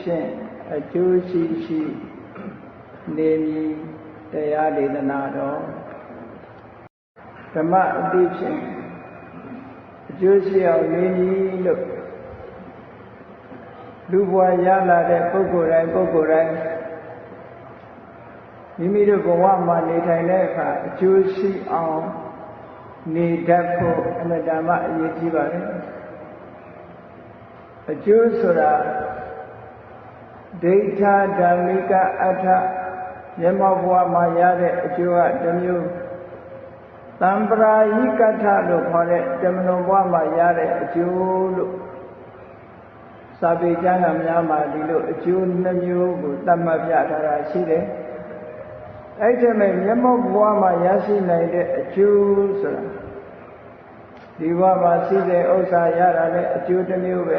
မအတိဖြင့်အကျိုးရှိရှိနေမည်တရားဒေသနာတော်ဓမ္မအတိဖြင့်အကျိုးရှိအောင်နေမည်လို့လူဘဝရလာတဲ့ပုဂ္ဂိုလ်တိုင်းပုဂ္ဂိုလ်တိုင်းမိမိတို့ဘဝမှာနေထိုင်တဲ့အခါအကျိုးရှိအောင်နေတတ်ဖို့အမတမအရေးကြီးပါတယ်အကျိုးဆိုတာ ဒိဋ္ဌဓမ္မိကအထမျက်မှောက်ဘဝမှာရတဲ့အကျိုးကတစ်မျိုးတံပရာယိကထလို့ခေါ်တဲ့တမလွန်ဘဝမှာရတဲ့အကျိုးလို့စာပေကျမ်းဂန်များမှာဒီလိုအကျိုးနှမျိုးကိုသတ်မှတ်ပြထားတာရှိတယ်အဲ့ဒီမဲ့မျက်မှောက်ဘဝမှာရရှိနိုင်တဲ့အကျိုးဆိုတာဒီဘဝမှာရှိတဲ့ဥစ္စာရတာလည်းအကျိုးတစ်မျိုးပဲ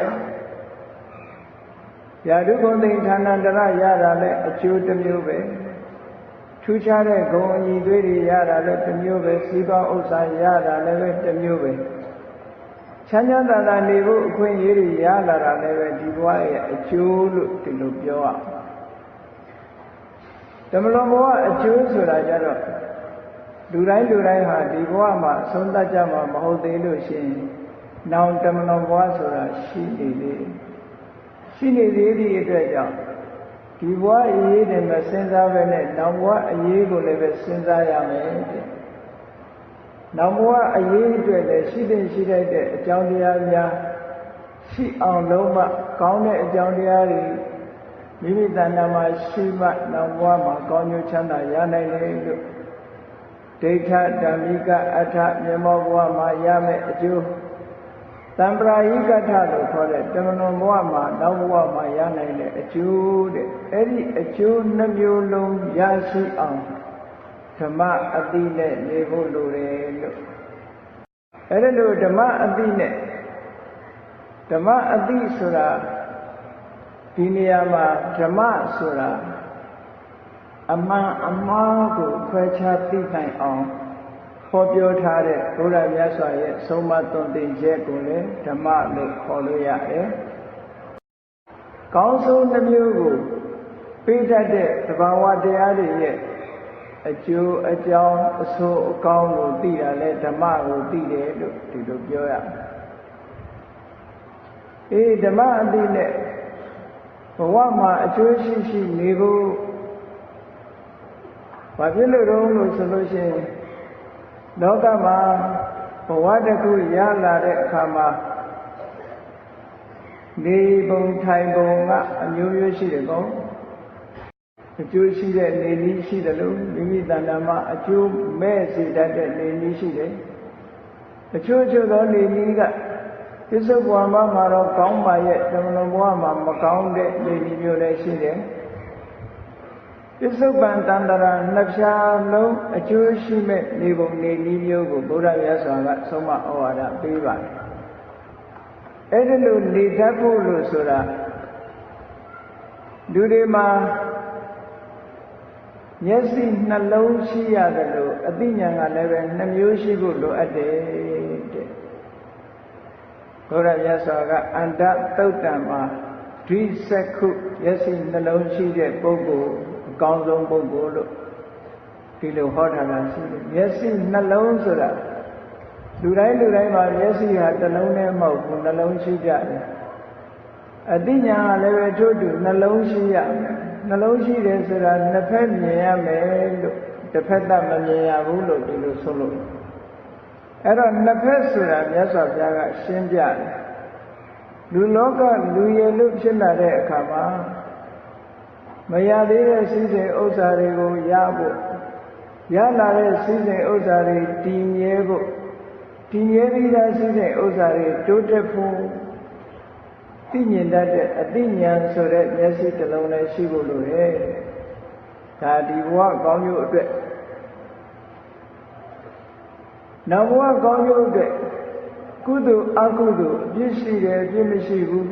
ယာဓုဂုံသိဌာနန္တရရတာလည်းအကျိုးတစ်မျိုးပဲထူးခြားတဲ့ဂုံအညီသွေးတွေရတာလည်းတစ်မျိုးပဲစီးပွားဥစ္စာရတာလည်းပဲတစ်မျိုးပဲချမ်းချမ်းသာသာနေဖို့အခွင့်အရေးတွေရလာတာလည်းပဲဒီဘဝရဲ့အကျိုးလို့ဒီလိုပြောရဓမ္မလွန်ဘဝအကျိုးဆိုတာကြတော့လူတိုင်းလူတိုင်းဟာဒီဘဝမှာဆုံးသတ်ကြမှာမဟုတ်သေးလို့ရှိရင်နောင်ဓမ္မလွန်ဘဝဆိုတာရှိနေသေး ရှိနေသေးသည့်အတွက်ကြောင့်ဒီဘဝအရေးတွေမစဉ်းစားပဲနဲ့နောက်ဘဝအရေးကိုလည်းပဲစဉ်းစားရမယ်တဲ့နောက်ဘဝအရေးအတွက်လည်းရှိတဲ့ရှိတတ်တဲ့အကြောင်းတရားများရှိအောင်လုံးမကောင်းတဲ့အကြောင်းတရားတွေမိမိတဏ္ဍာမှာရှိမှနောက်ဘဝမှာကောင်းကျိုးချမ်းသာရနိုင်တယ်လို့ဒိဋ္ဌဓမ္မိကအထမြေမောဘဝမှာရမယ်အကျိုး တံပရာယိကထလို့ခေါ်တဲ့တမန်တော်ဘဝမှာနောက်ဘဝမှာရနိုင်တဲ့အကျိုးတဲ့အဲ့ဒီအကျိုးနှမျိုးလုံးရရှိအောင်ဓမ္မအတိနဲ့နေဖို့လိုတယ်လို့အဲ့ဒါလို့ဓမ္မအတိနဲ့ဓမ္မအတိဆိုတာဒီနေရာမှာဓမ္မဆိုတာအမှန်အမှားကိုခွဲခြားသိနိုင်အောင် ဟောပြောထားတဲ့ဘုရားမြတ်စွာရဲ့ဆုံးမသွန်သင်ချက်ကိုလည်းဓမ္မလို့ခေါ်လို့ရတယ်။ကောင်းဆုံးနှမျိုးကိုပေးတတ်တဲ့သဘာဝတရားတွေရဲ့အကျိုးအကြောင်းအဆိုးအကောင်းကိုသိတာလဲဓမ္မကိုသိတယ်လို့ဒီလိုပြောရမယ်။အေးဓမ္မအတိနဲ့ဘဝမှာအကျိုးရှိရှိနေဖို့ဘာဖြစ်လို့တော့လို့ဆိုလို့ရှိရင် လောကမှာဘဝတစ်ခုရလာတဲ့အခါမှာနေပုံထိုင်ပုံကအမျိုးမျိုးရှိတယ်ကောအကျိုးရှိတဲ့နေနည်းရှိတယ်လို့မိမိတဏ္ဍာမှာအကျိုးမဲ့စေတတ်တဲ့နေနည်းရှိတယ်အချို့ချို့သောနေနည်းကပစ္စုပန်ဘမှာတော့ကောင်းပါရဲ့ဓမ္မလွန်ဘဝမှာမကောင်းတဲ့နေနည်းမျိုးလည်းရှိတယ် ပစ္စုပန်တန္တရာနှစ်ဖြာလုံးအကျိုးရှိမဲ့နေပုံနေနည်းမျိုးကိုဘုရားမြတ်စွာကဆုံးမဩဝါဒပေးပါတယ်အဲ့ဒီလိုနေတတ်ဖို့လို့ဆိုတာလူတွေမှာမျက်စိနှလုံးရှိရတယ်လို့အသိဉာဏ်ကလည်းပဲနှမျိုးရှိဖို့လိုအပ်တယ်တဲ့ဘုရားမြတ်စွာကအန္တသုတ်တံမှာဒိစက္ခုမျက်စိနှလုံးရှိတဲ့ပုဂ္ဂိုလ်အ ကောင်းဆုံးပုဂ္ဂိုလ်လို့ဒီလိုဟောထားတာရှိတယ်မျက်စိနှလုံးဆိုတာလူတိုင်းလူတိုင်းမှာမျက်စိဟာတစ်လုံးနဲ့မဟုတ်ဘူးနှလုံးရှိကြတယ်အသိဉာဏ်ကလည်းပဲထို့တူနှလုံးရှိရမယ်နှလုံးရှိတယ်ဆိုတာနှစ်ဖက်မြင်ရမယ်လို့တစ်ဖက်တမမြင်ရဘူးလို့ဒီလိုဆိုလို့အဲ့တော့နှစ်ဖက်ဆိုတာမြတ်စွာဘုရားကရှင်းပြတယ်လူလောကလူရည်လို့ဖြစ်လာတဲ့အခါမှာ မရသေးတဲ့စည်းစိမ်ဥစ္စာတွေကိုရဖို့ရလာတဲ့စည်းစိမ်ဥစ္စာတွေတည်မြဲဖို့တည်မြဲပြီးသားစည်းစိမ်ဥစ္စာတွေတိုးတက်ဖို့သိမြင်တတ်တဲ့အသိဉာဏ်ဆိုတဲ့မျက်စိတစ်လုံးလည်းရှိဖို့လိုတယ်ဒါဒီဘဝကောင်းကျိုးအတွက်နောက်ဘဝကောင်းကျိုးအတွက်ကုသိုလ်အကုသိုလ်အပြစ်ရှိတယ်အပြစ်မရှိဘူး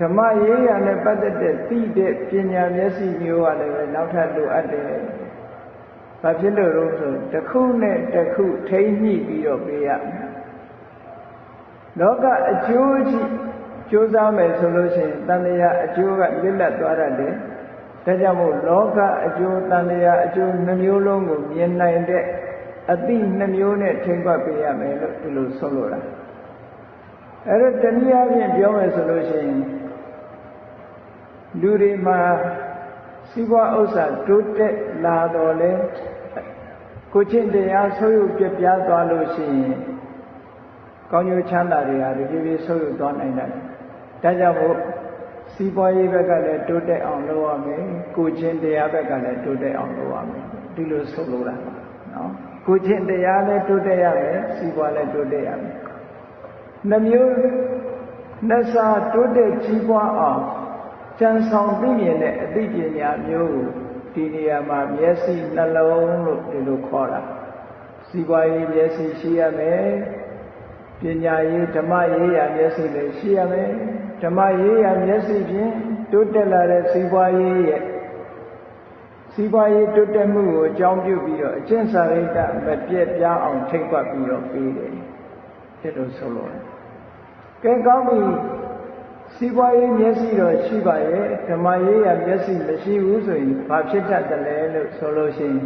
ဓမ္မရေးရနဲ့ပတ်သက်တဲ့သိတဲ့ပညာမျက်စိမျိုးကလည်းပဲနောက်ထပ်လိုအပ်တယ်။ဘာဖြစ်လို့လဲဆိုတစ်ခုနဲ့တစ်ခုထိမ့်ညှိပြီးတော့ပေးရမယ်။လောကအကျိုးကြီးကြိုးစားမယ်ဆိုလို့ရှိရင်တန်တရားအကျိုးကလစ်လပ်သွားတတ်တယ်ဒါကြောင့်မို့လောကအကျိုးတန်တရားအကျိုးနှမျိုးလုံးကိုမြင်နိုင်တဲ့အတိနှမျိုးနဲ့ထိမ့်ပတ်ပေးရမယ်လို့ဒီလိုဆုံးလို့တာအဲ့တော့တနည်းအားဖြင့်ပြောမယ်ဆိုလို့ရှိရင် လူတွေမှာစီးပွားဥစ္စာတိုးတက်လာတော့လေကိုချင်းတရားဆိုးရုပ်ပြပြသွားလို့ရှိရင်ကောင်းကျိုးချမ်းသာတွေဟာဒီပြေးပြေးဆိုးရုပ်သွားနိုင်တယ်။ဒါကြောင့်မို့စီးပွားရေးဘက်ကလည်းတိုးတက်အောင်လုပ်ရမယ်။ကိုချင်းတရားဘက်ကလည်းတိုးတက်အောင်လုပ်ရမယ်။ဒီလိုဆိုလိုတာနော်။ကိုချင်းတရားလည်းတိုးတက်ရမယ်။စီးပွားလည်းတိုးတက်ရမယ်။နှမျိုးနှဆာတိုးတက်ကြီးပွားအောင် ကြံဆောင်သိမြင်တဲ့အသိပညာမျိုးကိုဒီနေရာမှာမျက်စိနှလုံးလို့ဒီလိုခေါ်တာစီးပွားရေးမျက်စိရှိရမယ်ပညာရေးဓမ္မရေးရာမျက်စိလည်းရှိရမယ်ဓမ္မရေးရာမျက်စိဖြင့်တိုးတက်လာတဲ့စီးပွားရေးရဲ့စီးပွားရေးတိုးတက်မှုကိုအကြောင်းပြုပြီးတော့အကျင့်စာရိတ္တမပြည့်ပြားအောင်ထိတ်ပတ်ပြီးတော့ပြီးတယ်ဒီလိုဆိုလို့ကဲကောင်းပြီ စီးပွားရေးမျက်စိတော့ရှိပါရဲ့ဓမ္မရေးရမျက်စိမရှိဘူးဆိုရင်ဘာဖြစ်တတ်တယ်လဲလို့ဆိုလို့ရှိရင်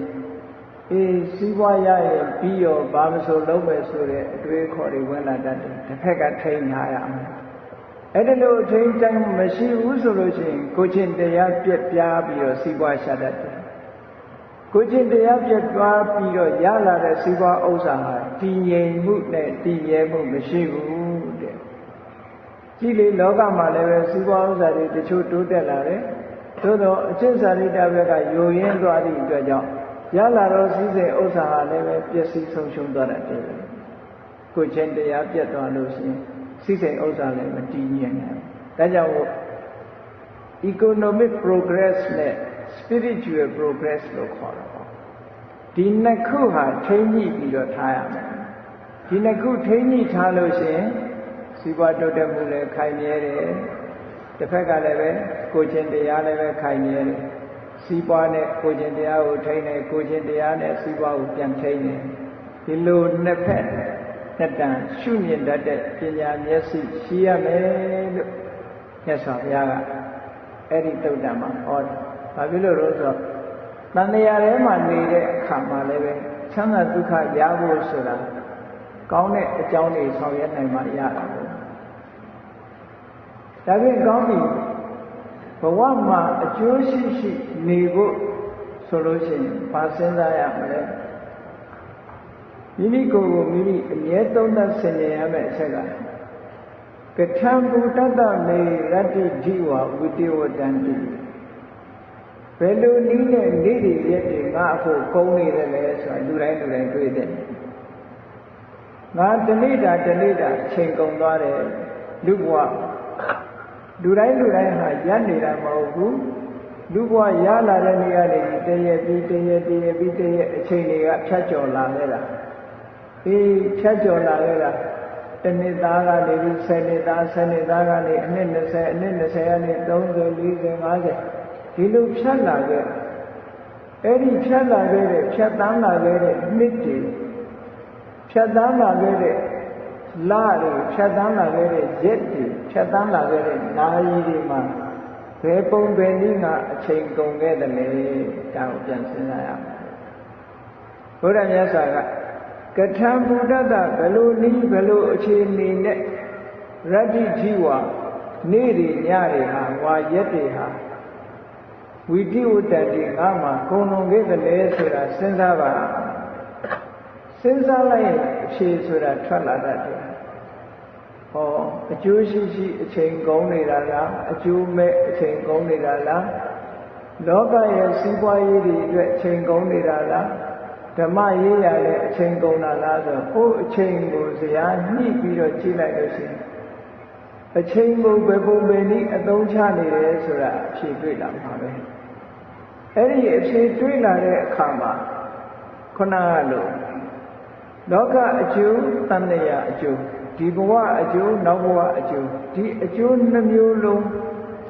အေးစီးပွားရရင်ပြီးရောဘာမဆိုလုံးမယ်ဆိုတဲ့အတွေးခေါ်တွေဝင်လာတတ်တယ်တစ်ဖက်ကထိန်းထားရမယ်အဲ့ဒီလိုထိန်းတိုင်းမရှိဘူးဆိုလို့ရှိရင်ကိုချင်းတရားပြက်ပြားပြီးတော့စီးပွားရှာတတ်တယ်ကိုချင်းတရားပြက်ပြားပြီးတော့ရလာတဲ့စီးပွားဥစ္စာဟာတည်ငြိမ်မှုနဲ့တည်ရဲမှုမရှိဘူးတဲ့ ကြည့်လေလောကမှာလည်းပဲစီးပွားဥစ္စာတွေတချို့တိုးတက်လာတယ်သို့တော့အကျင့်စာရိတ္တဘက်ကယိုရင်းသွားသည့်အတွက်ကြောင့်ရလာတော့စည်းစိမ်ဥစ္စာဟာလည်းပဲပျက်စီးဆုံးရှုံးသွားတတ်တယ်ကိုချင်းတရားပြတ်သွားလို့ရှိရင်စည်းစိမ်ဥစ္စာလည်းမတည်ငြိမ်နိုင်ဒါကြောင့် economic progress နဲ့ spiritual progress လို့ခေါ်တာပေါ့ဒီနှစ်ခုဟာထိမ့်ညှိပြီးတော့ထားရမယ်ဒီနှစ်ခုထိမ့်ညှိထားလို့ရှိရင် စီးပွားတိုးတက်မှုလည်းခိုင်မြဲတယ်တစ်ဖက်ကလည်းပဲကိုချင်းတရားလည်းပဲခိုင်မြဲတယ်စီးပွားနဲ့ကိုချင်းတရားကိုထိန်းတယ်ကိုချင်းတရားနဲ့စီးပွားကိုပြန်ထိန်းတယ်ဒီလိုနှစ်ဖက်နှစ်တန်ရှုမြင်တတ်တဲ့ပညာမျက်စိရှိရမယ်လို့မြတ်စွာဘုရားကအဲ့ဒီတုတ်တံမှာဟောတယ်။ဘာဖြစ်လို့လဲဆိုတော့တန်တရားထဲမှာနေတဲ့အခါမှာလည်းပဲချမ်းသာဒုက္ခရဖို့ဆိုတာကောင်းတဲ့အကြောင်းတွေဆောင်ရွက်နိုင်မှရတာပေါ့။ ဒါဖြင့်ကောင်းပြီဘဝမှာအကျိုးရှိရှိနေဖို့ဆိုလို့ရှိရင်ဘာစဉ်းစားရမလဲမိမိကိုယ်ကိုမိမိအမြဲသုံးသပ်ဆင်ခြင်ရမယ့်အချက်ကကထံဘူတတ္တမေရတ္တိဓိဝဝိတေဝတံတိဘယ်လိုနည်းနဲ့နေ့တွေရက်တွေငါအခုကုန်းနေတယ်လဲဆိုတာလူတိုင်းလူတိုင်းတွေ့တယ်ငါတနေ့တာတနေ့တာချိန်ကုန်သွားတယ်လူဘဝ လူတိုင်းလူတိုင်းဟာရပ်နေတာမဟုတ်ဘူးလူဘဝရလာတဲ့နေရာတွေတည့်ရပြီးတည့်ရတည့်ရပြီးတည့်ရအချိန်တွေကဖြတ်ကျော်လာခဲ့တာအေးဖြတ်ကျော်လာခဲ့တာတနှစ်သားကနေပြီး10နှစ်သား10နှစ်သားကနေအနှစ်20အနှစ်20ကနေ30 40 50ဒီလိုဖြတ်လာခဲ့အဲ့ဒီဖြတ်လာခဲ့တဲ့ဖြတ်တန်းလာခဲ့တဲ့နှစ်တွေဖြတ်တန်းလာခဲ့တဲ့ လတွေဖြတ်တန်းလာခဲ့တဲ့ရက်တွေဖြတ်တန်းလာခဲ့တဲ့နာရီတွေမှာဘယ်ပုံပဲနည်းကအချိန်ကုန်ခဲ့တယ်လေဒါကိုပြန်စဉ်းစားရမယ်ဘုရားမြတ်စွာကကထံဘုဒ္ဓတဘယ်လိုနည်းဘယ်လိုအခြေအနေနဲ့ရတ္တိជីဝနေ့တွေညတွေဟာဝါရက်တွေဟာဝိတိဝတ္တတိငါမှာခုံလုံးခဲ့တယ်လေဆိုတာစဉ်းစားပါစဉ်းစားလိုက်ရင်အဖြေဆိုတာထွက်လာတတ်တယ် ဟောအကျိုးရှိရှိအချိန်ကုန်နေတာလားအကျိုးမဲ့အချိန်ကုန်နေတာလားလောကရဲ့စီးပွားရေးတွေအတွက်အချိန်ကုန်နေတာလားဓမ္မရေးရလည်းအချိန်ကုန်တာလားဆိုဟိုအချိန်ကိုဇရာညှိပြီးတော့ကြည့်လိုက်လို့ရှိရင်အချိန်ကိုဘယ်ပုံပဲနည်းအသုံးချနေတယ်ဆိုတာအဖြေတွေ့လာမှာပဲအဲ့ဒီအဖြေတွေ့လာတဲ့အခါမှာခုနကလို့လောကအကျိုးတန်လျာအကျိုး ဒီဘဝအကျိုးနောက်ဘဝအကျိုးဒီအကျိုးနှမျိုးလုံး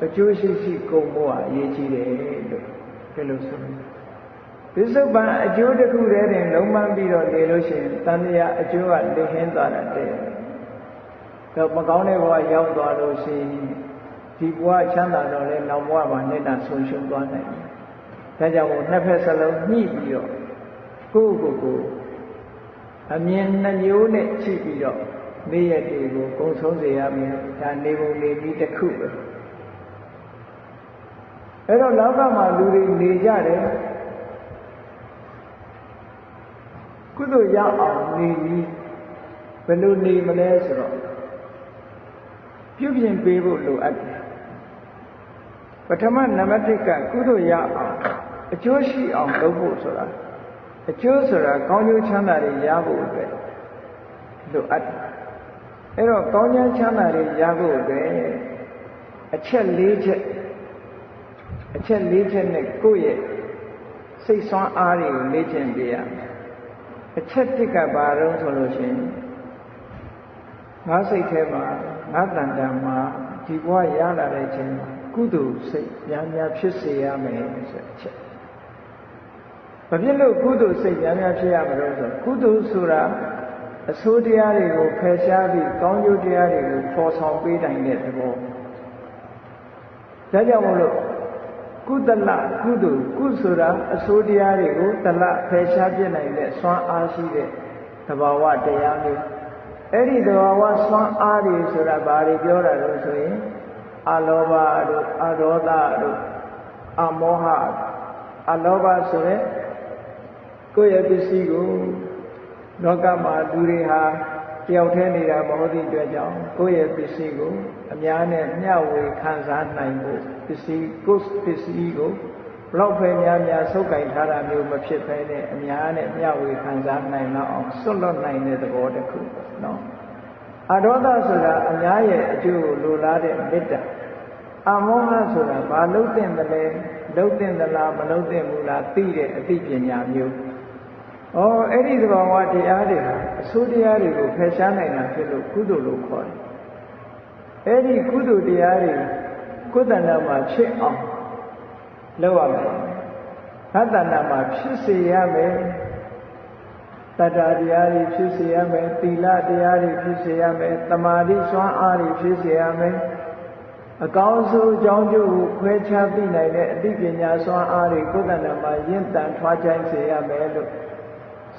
အကျိုးရှိရှိကုန်ဖို့အရေးကြီးတယ်လို့ဒီလိုဆိုတယ်ပစ္စုပန်အကျိုးတစ်ခုတည်းတင်လုံးမပြီးတော့နေလို့ရှိရင်တန်လျာအကျိုးကလေဟင်းသွားတာတဲ့တော့မကောင်းတဲ့ဘဝရောက်သွားလို့ရှိရင်ဒီဘဝချမ်းသာတော့လဲနောက်ဘဝမှာနေတာဆုံးရှုံးသွားနိုင်တယ်ဒါကြောင့်မို့နှစ်ဖက်စလုံးညှိပြီးတော့ကိုယ့်ကိုယ်ကိုအမြင်နှမျိုးနဲ့ချိန်ပြီးတော့ နေ့ရက်တွေကိုကုံဆုံးစေရမယ်ဒါနေပုံနေပြီးတစ်ခုပဲအဲ့တော့လောကမှာလူတွေနေကြတယ်ကုသိုလ်ရအောင်နေပြီးဘယ်လိုနေမလဲဆိုတော့ပြုပြင်ပေးဖို့လိုအပ်တယ်ပထမနံပါတ်1ကကုသိုလ်ရအောင်အကျိုးရှိအောင်လုပ်ဖို့ဆိုတာအကျိုးဆိုတာကောင်းကျိုးချမ်းသာတွေရဖို့အတွက်လိုအပ်တယ် အဲ့တော့ကောင်းကျိုးချမ်းသာတွေရဖို့အတွက်အချက်၄ချက်အချက်၄ချက်နဲ့ကိုယ့်ရဲ့စိတ်ဆွမ်းအားတွေကိုလေ့ကျင့်ပေးရမယ်အချက်တစ်ကဘာတော့ဆိုလို့ရှိရင်ငါစိတ်ထဲမှာငါတန်တန်မှာဒီဘဝရလာတဲ့အချိန်မှာကုသိုလ်စိတ်များများဖြစ်စေရမယ်ဆိုတဲ့အချက်ဘာဖြစ်လို့ကုသိုလ်စိတ်များများဖြစ်ရမလို့ဆိုကုသိုလ်ဆိုတာ အဆိုးတရားတွေကိုဖယ်ရှားပြီးကောင်းကျိုးတရားတွေကိုဖော်ဆောင်ပေးနိုင်တဲ့သဘောဒါကြောင့်မို့လို့ကုသလကုသိုလ်ကုဆိုတာအဆိုးတရားတွေကိုတလဖယ်ရှားပြနိုင်တဲ့စွမ်းအားရှိတဲ့သဘာဝတရားမျိုးအဲ့ဒီသဘာဝစွမ်းအားတွေဆိုတာဘာတွေပြောတာလို့ဆိုရင်အလောဘတို့အဒေါသတို့အမောဟအလောဘဆိုရဲကိုယ့်ရဲ့ပစ္စည်းကို လောကမှာလူတွေဟာတယောက်တည်းနေတာမဟုတ်သည့်အတွက်ကြောင့်ကိုယ့်ရဲ့ပစ္စည်းကိုအများနဲ့မျှဝေခံစားနိုင်ဖို့ပစ္စည်းကိုယ်ပစ္စည်းကိုဘလောက်ပဲများများဆုပ်ကင်ထားတာမျိုးမဖြစ်ဘဲနဲ့အများနဲ့မျှဝေခံစားနိုင်တော့အောင်စွန့်လွတ်နိုင်တဲ့သဘောတစ်ခုနော်အဒေါသဆိုတာအများရဲ့အကျိုးကိုလိုလားတဲ့မေတ္တာအမောဟဆိုတာဘာလို့တင်တယ်လဲလုံးတင်သလားမလုံးတင်ဘူးလားသိတဲ့အသိပညာမျိုး ဩအဲ့ဒီသဘာဝတရားတွေဟာအဆိုးတရားတွေကိုဖယ်ရှားနိုင်တာဖြစ်လို့ကုသိုလ်လို့ခေါ်တယ်အဲ့ဒီကုသိုလ်တရားတွေကိုယ်တဏ္ဍာမှာဖြစ်အောင်လုပ်ရမယ်ဘတ်တဏ္ဍာမှာဖြစ်စေရမယ်တတ္တာတရားတွေဖြစ်စေရမယ်သီလတရားတွေဖြစ်စေရမယ်တမာတိစွမ်းအားတွေဖြစ်စေရမယ်အကောင်းဆုံးအကြောင်းကျိုးကိုခွဲခြားသိနိုင်တဲ့အသိပညာစွမ်းအားတွေကိုယ်တဏ္ဍာမှာရင့်တန်ထွားချိုင်းစေရမယ်လို့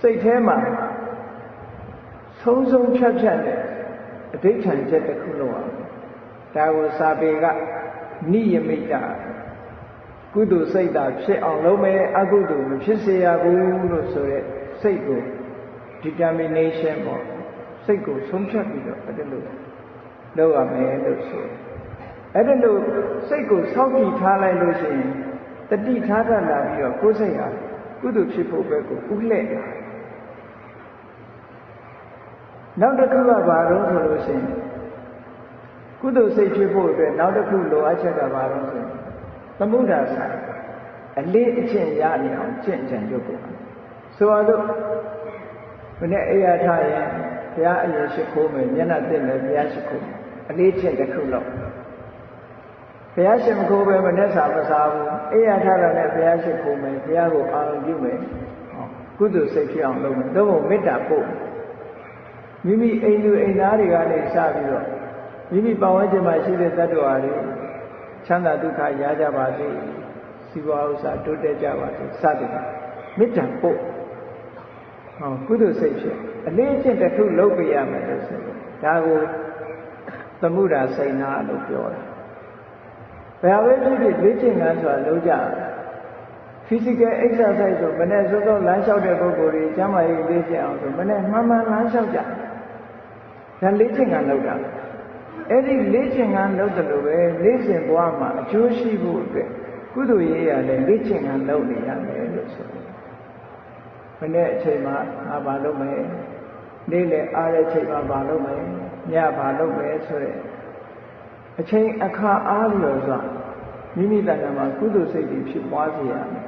စိတ်ထဲမှာဆုံးဆုံးဖြတ်ဖြတ်နဲ့အဋိဋ္ဌံချက်တစ်ခုလုံးအောင်ဒါကိုစာပေကနိယမိတကုသိုလ်စိတ်သာဖြစ်အောင်လုပ်မယ်အကုသိုလ်မဖြစ်စေရဘူးလို့ဆိုရဲစိတ်ကို determination ပေါ့စိတ်ကိုဆုံးဖြတ်ပြီးတော့အဲ့ဒါလို့လုပ်ရမယ်လို့ဆိုအဲ့ဒါလို့စိတ်ကိုစောင့်ကြည့်ထားလိုက်လို့ရှိရင်တတိထားတတ်လာပြီးတော့ကိုယ်စိတ်ဟာကုသိုလ်ဖြစ်ဖို့ပဲကိုဥလှဲ့တယ် နောက်တစ်ခုကဘာလို့ဆိုလို့ရှိရင်ကုသိုလ်စိတ်ဖြစ်ဖို့အတွက်နောက်တစ်ခုလိုအပ်ချက်ကဘာလို့ဆိုရင်သမုဒ္ဒါဆိုင်အလေးအကျင့်ရနေအောင်ကျင့်ကြံကြုတ်ဖို့ဆိုတော့ဘယ်နဲ့အိယာထရင်ဘုရားအရင်ရှိခိုးမယ်မျက်နှာတက်မယ်ဘုရားရှိခိုးအလေးကျင့်တစ်ခုလောက်ဘုရားရှင်မခိုးပဲမနဲ့စာမစားဘူးအိယာထတာနဲ့ဘုရားရှိခိုးမယ်ဘုရားကိုအာရုံပြုမယ်ကုသိုလ်စိတ်ဖြစ်အောင်လုပ်မယ်သို့မဟုတ်မေတ္တာပို့မိ မိအိမ်လူအိမ်သားတွေကနေစပြီးတော့မိမိပတ်ဝန်းကျင်မှာရှိတဲ့တ attva တွေချမ်းသာဒုက္ခရကြပါစေစီးပွားဥစ္စာတိုးတက်ကြပါစေစသည်မေတ္တာပို့ဟောကုသိုလ်စိတ်ဖြစ်အလေးအကျင့်တစ်ခုလုပ်ပြရမယ်လို့ဆိုဒါကိုသမှုရာစိတ်နာလို့ပြောတာဘယ်ဟာပဲဖြစ်ဖြစ်လေ့ကျင့်ငန်းဆိုတာလုပ်ကြ physical exercise ဆိုမနေ့စောစောလမ်းလျှောက်တဲ့ပုဂ္ဂိုလ်တွေကျမ်းမာရေးလေ့ကျင့်အောင်ဆိုမနေ့မှန်မှန်လမ်းလျှောက်ကြ ဒါလေ့ကျင့်ငန်းလုပ်တာအဲ့ဒီလေ့ကျင့်ငန်းလုပ်တယ်လို့ပဲလေ့ကျင့်ဘဝမှာအကျိုးရှိဖို့အတွက်ကုသိုလ်ရေးရလဲလေ့ကျင့်ငန်းလုပ်နေရမယ်လို့ဆိုတယ်မနေ့အချိန်မှာငါဘာလုပ်မယ်နေ့လေအားတဲ့အချိန်မှာဘာလုပ်မယ်ညဘာလုပ်မယ်ဆိုတဲ့အချိန်အခါအားလျော်စွာမိမိတဏ္ဍာမှာကုသိုလ်စိတ်တွေဖြစ်ပွားစေရမယ်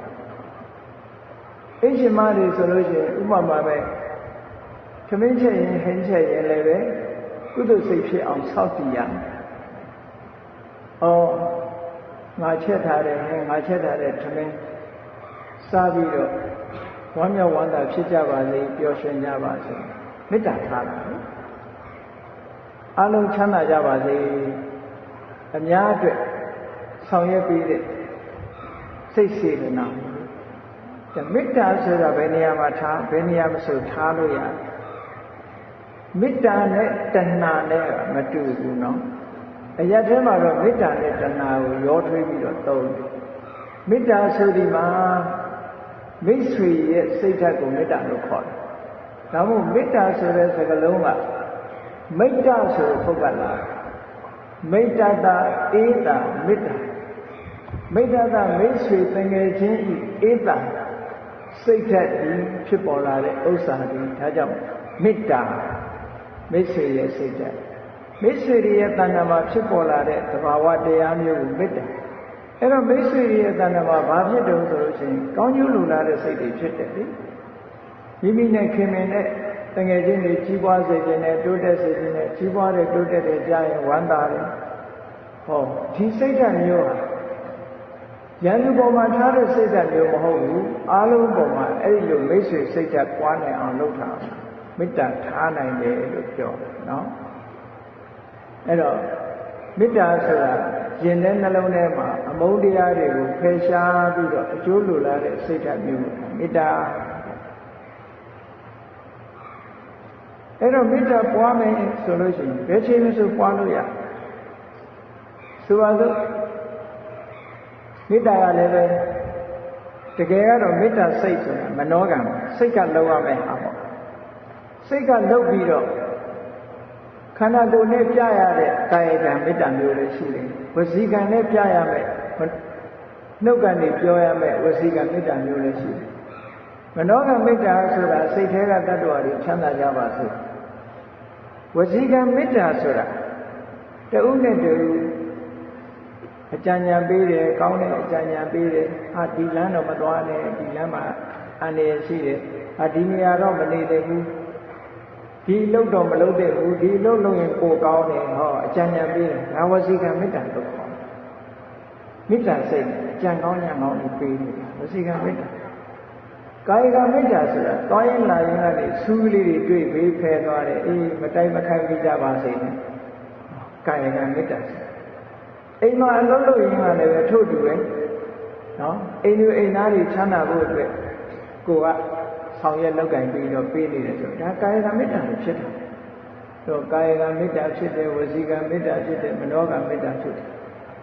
အိရှင်မတွေဆိုလို့ရှိရင်ဥပမာပဲသမင်းချက်ရင်ဟင်းချက်ရင်လည်းပဲ ကုသိုလ်စိတ်ဖြစ်အောင်စောင့်တည်ရမယ်။အော်ငါချက်ထားတဲ့ဟင်းငါချက်ထားတဲ့သမင်းစားပြီးတော့ဝမ်းမြောက်ဝမ်းသာဖြစ်ကြပါစေပျော်ရွှင်ကြပါစေမေတ္တာထားတာနော်။အအလုံးချမ်းသာကြပါစေအများအတွက်ဆောင်ရွက်ပေးတဲ့စိတ်စေတနာမေတ္တာဆိုတာဘယ်နေရာမှာထားဘယ်နေရာမဆိုထားလို့ရတယ် မေတ္တာနဲ့တဏှာနဲ့မတူဘူးနော်အရက်ထဲမှာတော့မေတ္တာနဲ့တဏှာကိုရောထွေးပြီးတော့သုံးတယ်မေတ္တာဆိုဒီမှာမိတ်ဆွေရဲ့စိတ်ဓာတ်ကိုမေတ္တာလို့ခေါ်တယ်ဒါမို့မေတ္တာဆိုတဲ့စကားလုံးကမိတ္တဆိုဖုတ်ကလာမိတ္တတာအေးတာမေတ္တာမိတ္တတာမိတ်ဆွေတငယ်ချင်းဤအေးတာစိတ်ဓာတ်ဤဖြစ်ပေါ်လာတဲ့ဥစ္စာတွေဒါကြောင့်မေတ္တာ မိတ်ဆွေရဲ့စိတ်ဓာတ်မိတ်ဆွေရဲ့တဏ္ဍာမှာဖြစ်ပေါ်လာတဲ့သဘာဝတရားမျိုးကိုမေတ္တာအဲ့တော့မိတ်ဆွေရဲ့တဏ္ဍာမှာဘာဖြစ်တုံးဆိုလို့ရှိရင်ကောင်းကျိုးလိုလားတဲ့စိတ်တွေဖြစ်တယ်လေမိမိနဲ့ခင်မင်နဲ့တငယ်ချင်းတွေကြီးပွားစေခြင်းနဲ့တိုးတက်စေခြင်းနဲ့ကြီးပွားတဲ့တိုးတက်တဲ့ကြားရင်ဝမ်းသာတယ်ဟောဒီစိတ်ဓာတ်မျိုးဟာရန်သူပေါ်မှာထားတဲ့စိတ်ဓာတ်မျိုးမဟုတ်ဘူးအားလုံးပေါ်မှာအဲ့ဒီလိုမိတ်ဆွေစိတ်ဓာတ်ပွားနိုင်အောင်လုပ်တာ မေတ္တာထားနိုင်တယ်လို့ပြောတယ်နော်အဲ့တော့မေတ္တာဆိုတာရင်ထဲနှလုံးထဲမှာအမုန်းတရားတွေကိုဖယ်ရှားပြီးတော့အကျိုးလိုလားတဲ့စိတ်ဓာတ်မျိုးမေတ္တာအဲ့တော့မေတ္တာပွားမယ်ဆိုလို့ရှိရင်ဘယ်ချိန်မှဆိုပွားလို့ရဆိုပါစို့မေတ္တာကလည်းပဲတကယ်ကတော့မေတ္တာစိတ်ဆိုတာမနောကံစိတ်ကလုံးရမယ်ဟာပေါ့ စိတ်ကလုံးပြီးတော့ခန္ဓာကိုယ်နဲ့ပြရတဲ့ကာယကံမေတ္တာမျိုးလည်းရှိတယ်ဝစီကံနဲ့ပြရမယ်နှုတ်ကနေပြောရမယ်ဝစီကံမေတ္တာမျိုးလည်းရှိတယ်မနောကမေတ္တာဆိုတာစိတ်ထဲကတ attva တွေချမ်းသာကြပါစေဝစီကံမေတ္တာဆိုတာတဦးနဲ့တဦးအကြံဉာဏ်ပေးတယ်ကောင်းတဲ့အကြံဉာဏ်ပေးတယ်ဟာဒီလမ်းတော့မသွားနဲ့ဒီလမ်းမှာအန္တရာယ်ရှိတယ်ဟာဒီနေရာတော့မနေသေးဘူး ဒီလုတ်တော့မလုတ်တဲ့ဘူးဒီလုတ်လို့ရင်ကိုကောင်းတယ်ဟောအကြံဉာဏ်ပေးတယ်ဒါဝစီကံမေတ္တာလို့ခေါ်တယ်မေတ္တာစိတ်အကြံကောင်းဉာဏ်ကောင်းကိုပေးနေတာဝစီကံမေတ္တာကာယကမေတ္တာဆိုတာတောင်းရင်လာရင်ကနေဆူးကလေးတွေတွေ့ဘေးဖယ်သွားတယ်အေးမတိုက်မခိုက်ကြပါစေနဲ့ကာယကမေတ္တာအိမ်မှာအလုပ်လုပ်ရင်ကလည်းပဲထို့တူပဲနော်အိမ်လူအိမ်သားတွေချမ်းသာဖို့အတွက်ကိုက ဆောင်ရွက်လောက်ကင်ပြီးတော့ပေးနေတယ်ဆိုဒါကာယကမေတ္တာလို့ဖြစ်တယ်တော့ကာယကမေတ္တာဖြစ်တယ်ဝစီကမေတ္တာဖြစ်တယ်မနောကမေတ္တာဖြစ်တယ်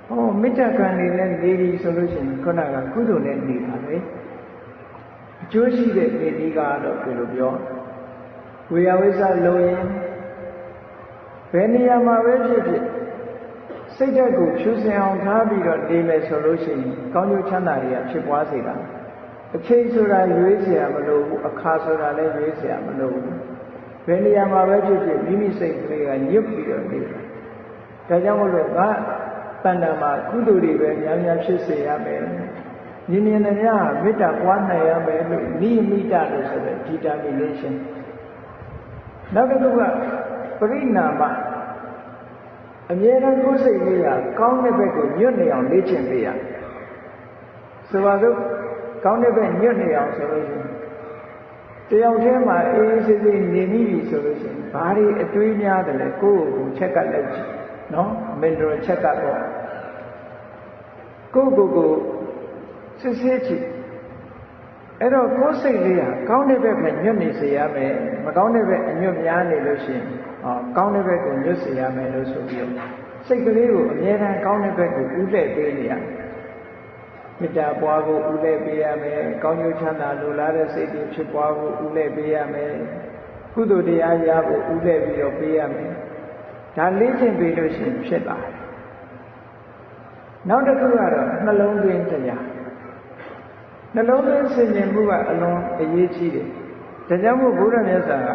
ဟောမေတ္တာကံနေနဲ့နေပြီဆိုလို့ရှိရင်ခုနကကုသိုလ်နဲ့နေတာပဲအကျိုးရှိတဲ့နေဒီကတော့ဒီလိုပြောဝေယဝိဇ္ဇလုံရင်ဘယ်နေရာမှာပဲဖြစ်ဖြစ်စိတ်ဓာတ်ကိုဖြူစင်အောင်ထားပြီးတော့နေမယ်ဆိုလို့ရှိရင်ကောင်းကျိုးချမ်းသာတွေကဖြစ်ပွားစေတာ အချိန်ဆိုတာရွေးစရာမလိုဘူးအခါဆိုတာလည်းရွေးစရာမလိုဘူးဘယ်နေရာမှာပဲဖြစ်ဖြစ်မိမိစိတ်ကလေးကညှပ်ပြီးတော့နေတာဒါကြောင့်မလို့ကတဏ္ဍာမှာကုသိုလ်တွေပဲများများဖြစ်စေရမယ်မြင်မြင်နဲ့မေတ္တာပွားနိုင်ရမယ်လို့နိမိတလို့ဆိုတဲ့ဒီတာမီလေးရှင်နောက်တစ်ခုကပရိနာမအမြဲတမ်းကိုယ်စိတ်လေးကကောင်းတဲ့ဘက်ကိုညွတ်နေအောင်လေ့ကျင့်ပေးရဆိုပါစို့ ကောင်းတဲ့ဘက်ညွတ်နေအောင်ဆိုလို့ရှိရင်တယောက်တည်းမှာအေးအေးဆေးဆေးနေမိပြီဆိုလို့ရှိရင်ဘာတွေအတွေးများတယ်လဲကိုယ့်ကိုယ်ချက်ကလိုက်ကြည့်နော်မင်ဒရချက်ကတော့ကိုယ့်ကိုယ်ကိုစစ်ဆေးကြည့်အဲ့တော့ကိုယ်စိတ်လေးဟာကောင်းတဲ့ဘက်ပဲညွတ်နေစေရမယ်မကောင်းတဲ့ဘက်အညွတ်များနေလို့ရှိရင်ဟောကောင်းတဲ့ဘက်ကိုညွတ်စေရမယ်လို့ဆိုပြီးတော့စိတ်ကလေးကိုအမြဲတမ်းကောင်းတဲ့ဘက်ကိုဥလှည့်ပေးနေရ မေတ္တာပွားဖို့ဥလှည့်ပေးရမယ်ကောင်းကျိုးချမ်းသာလိုလားတဲ့စိတ်တွေဖြစ်ပွားဖို့ဥလှည့်ပေးရမယ်ကုသိုလ်တရားရဖို့ဥလှည့်ပြီးတော့ပေးရမယ်ဒါလေ့ကျင့်ပေးလို့ရှိရင်ဖြစ်လာတယ်နောက်တစ်ခုကတော့နှလုံးသွင်းတရားနှလုံးသွင်းဆင်ခြင်မှုကအလွန်အရေးကြီးတယ်ဒါကြောင့်မို့ဘုရားမြတ်စွာက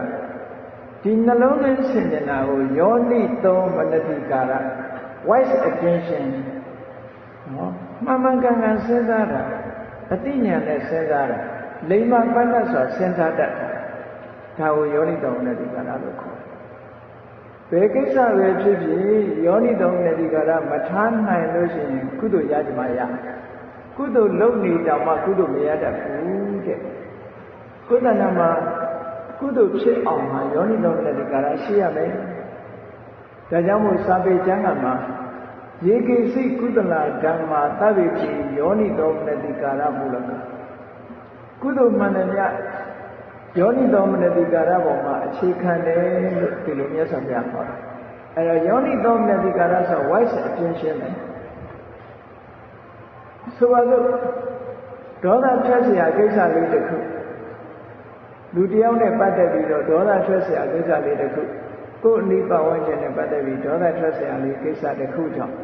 ဒီနှလုံးသွင်းဆင်ခြင်တာကိုယောနိသုံးမနတိကာရ wise attention နော် မှန်မှန်ကန်ကန်စဉ်းစားတာအတိညာနဲ့စဉ်းစားတာလိမ္မာပန်းတ်ဆိုစဉ်းစားတတ်တာဒါကိုယောနိသုံးမနတိကာရလို့ခေါ်တယ်ဘယ်ကိစ္စပဲဖြစ်ဖြစ်ယောနိသုံးမနတိကာရမထားနိုင်လို့ရှိရင်ကုသိုလ်ရကြမှာရကုသိုလ်လုပ်နေတောင်မှကုသိုလ်မရတတ်ဘူးတဲ့ကုသနာမှာကုသိုလ်ဖြစ်အောင်ဟာယောနိတော်တဲ့ကာရရှိရမယ်ဒါကြောင့်မို့စာပေကျမ်းဂန်မှာ ယေကေစိကုသလဓမ္မာသဗ္ဗေတိယောနိသောမနတိကာရမူလကကုသိုလ်မှန်တယ်မြယောနိသောမနတိကာရပေါ်မှာအခြေခံတယ်လို့ဒီလိုမြတ်စွာဘုရားဟောတယ်အဲတော့ယောနိသောမနတိကာရဆို wise အပြင်းရှင်းတယ်ဆိုပါစို့ဒေါသထွက်เสียကိစ္စလေးတစ်ခုလူတယောက်နဲ့ပတ်သက်ပြီးတော့ဒေါသထွက်เสียကိစ္စလေးတစ်ခု ကိုယ်အနိပတ်ဝန်းကျင်နဲ့ပတ်သက်ပြီးဒေါသထွက်စရာလေးကိစ္စတစ်ခုကြောင့်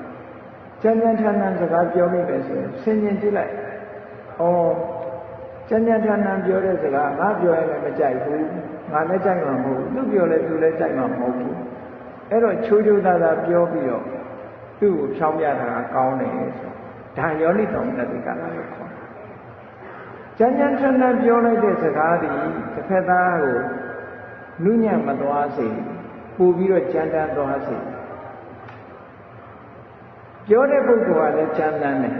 ကျန်ကျန်ထန်ထန်စကားပြောမိပဲဆိုရင်ဆင်ញင်ကြည့်လိုက်။အော်ကျန်ကျန်ထန်ထန်ပြောတဲ့စကားငါပြောရင်လည်းမကြိုက်ဘူး။ငါလည်းကြိုက်မှာမဟုတ်ဘူး။သူပြောလည်းသူလည်းကြိုက်မှာမဟုတ်ဘူး။အဲ့တော့ချိုးချိုးသားသားပြောပြီးတော့သူ့ကိုဖြောင်းပြတာကကောင်းတယ်ဆို။ဒါယောနိတော်မတ္တိကလာလို့ခေါ်တယ်။ကျန်ကျန်ထန်ထန်ပြောလိုက်တဲ့စကားဒီတစ်ဖက်သားကိုနုညံ့မသွားစေဘူး။ ပို့ပြီးတော့ကြမ်းတမ်းသွားစေပြောတဲ့ပုဂ္ဂိုလ်ကလည်းကြမ်းတမ်းတယ်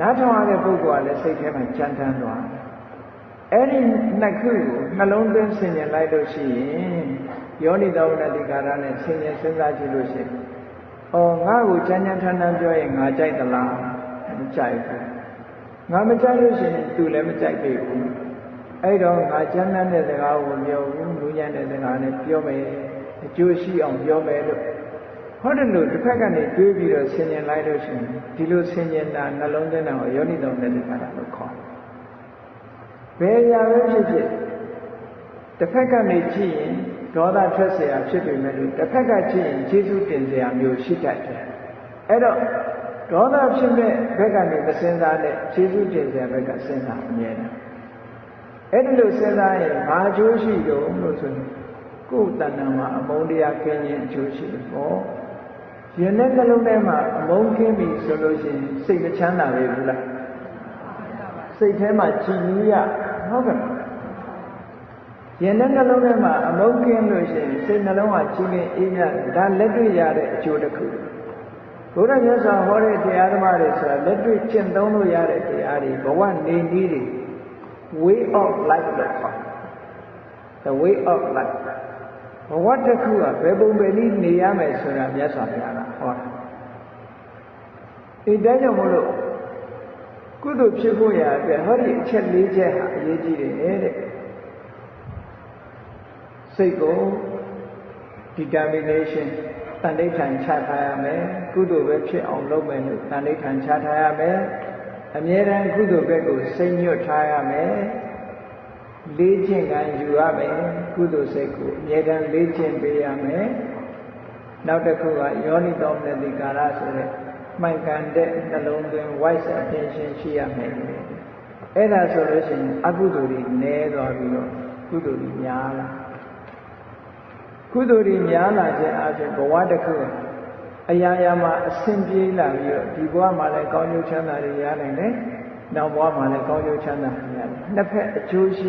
နားထောင်ရတဲ့ပုဂ္ဂိုလ်ကလည်းစိတ်ထဲမှာကြမ်းတမ်းသွားတယ်အဲ့ဒီနှစ်ခုကိုနှလုံးသွင်းဆင်ញင်လိုက်လို့ရှိရင်ယောနိတော်နတိကာရနဲ့ဆင်ញင်စဉ်းစားကြည့်လို့ရှိရင်အော်ငါ့ကိုကြမ်းကြမ်းထမ်းထမ်းပြောရင်ငါကြိုက်သလားမကြိုက်ဘူးငါမကြိုက်လို့ရှိရင် तू လည်းမကြိုက်သေးဘူးအဲ့တော့ငါကြမ်းတမ်းတဲ့စကားကိုပြောဘူးလူညံ့တဲ့စကားနဲ့ပြောမယ် အကျိုးရှိအောင်ပြောမယ်လို့ဟောတယ်လို့တစ်ဖက်ကနေတွေးပြီးတော့ဆင်ញင်လိုက်လို့ရှိရင်ဒီလိုဆင်ញင်တာနှလုံးသွင်းတာကိုယောနိတော်နဲ့တခါလို့ခေါ်တယ်ဘယ်ရာပဲဖြစ်ဖြစ်တစ်ဖက်ကနေကြည့်ရင်ဒေါသထွက်เสียဖြစ်ပေမဲ့လို့တစ်ဖက်ကကြည့်ရင်ကျေးဇူးတင်เสียမျိုးရှိတတ်တယ်အဲ့တော့ဒေါသဖြစ်မဲ့ဘက်ကနေမစင်စားတဲ့ကျေးဇူးတင်เสียဘက်ကစဉ်းစားအမြဲတမ်းအဲ့ဒီလိုစဉ်းစားရင်ဘာအကျိုးရှိတော့လို့ဆိုရင် ကိုယ်တဏ္ဍာမှာအမုန်းတရားကင်းခြင်းအကျိုးရှိတယ်ပေါ့ယင်တဲ့နှလုံးထဲမှာအမုန်းကင်းပြီဆိုလို့ရှိရင်စိတ်မချမ်းသာပဲဘူးလားစိတ်ထဲမှာကြည်နူးရဟုတ်ကဲ့ယင်တဲ့နှလုံးထဲမှာအမုန်းကင်းလို့ရှိရင်စိတ်နှလုံးဟာကြည်လင်အေးမြဒါလက်တွေ့ရတဲ့အကျိုးတစ်ခုဘုရားမြတ်စွာဟောတဲ့တရားဓမ္မတွေဆိုတာလက်တွေ့ကျင့်သုံးလို့ရတဲ့တရားတွေဘဝနေနည်းတွေ way of life လို့ခေါ်တယ် the way of life ဘဝတစ်ခုကဘယ်ပုံပဲနည်းနေရမယ်ဆိုတာမြတ်စွာဘုရားကဟောတာအဲဒါကြောင့်မို့လို့ကုသိုလ်ဖြစ်ဖို့ရအတွက်ဟောဒီအချက်၄ချက်ဟာအရေးကြီးတယ်တဲ့စိတ်ကို determination တန်ဋိဌာန်ချထားရမယ်ကုသိုလ်ပဲဖြစ်အောင်လုပ်မယ်လို့တန်ဋိဌာန်ချထားရမယ်အမြဲတမ်းကုသိုလ်ဘက်ကိုစိတ်ညွတ်ထားရမယ် လေးကျင့်ကံယူရမယ်ကုသိုလ်စိတ်ကိုအမြဲတမ်းလေးကျင့်ပေးရမယ်နောက်တစ်ခုကယောနိတော်မနတိကာရဆိုတဲ့မှန်ကန်တဲ့နှလုံးသွင်း wise attention ရှိရမယ်အဲ့ဒါဆိုလို့ရှိရင်အကုသိုလ်တွေနည်းသွားပြီးတော့ကုသိုလ်တွေများလာကုသိုလ်တွေများလာခြင်းအပြင်ဘဝတစ်ခုအရာရာမှာအဆင်ပြေလာပြီးတော့ဒီဘဝမှာလည်းကောင်းကျိုးချမ်းသာတွေရနိုင်တယ်နောက်ဘဝမှာလည်းကောင်းကျိုးချမ်းသာတွေရတယ်နှစ်ဖက်အကျိုးရှိ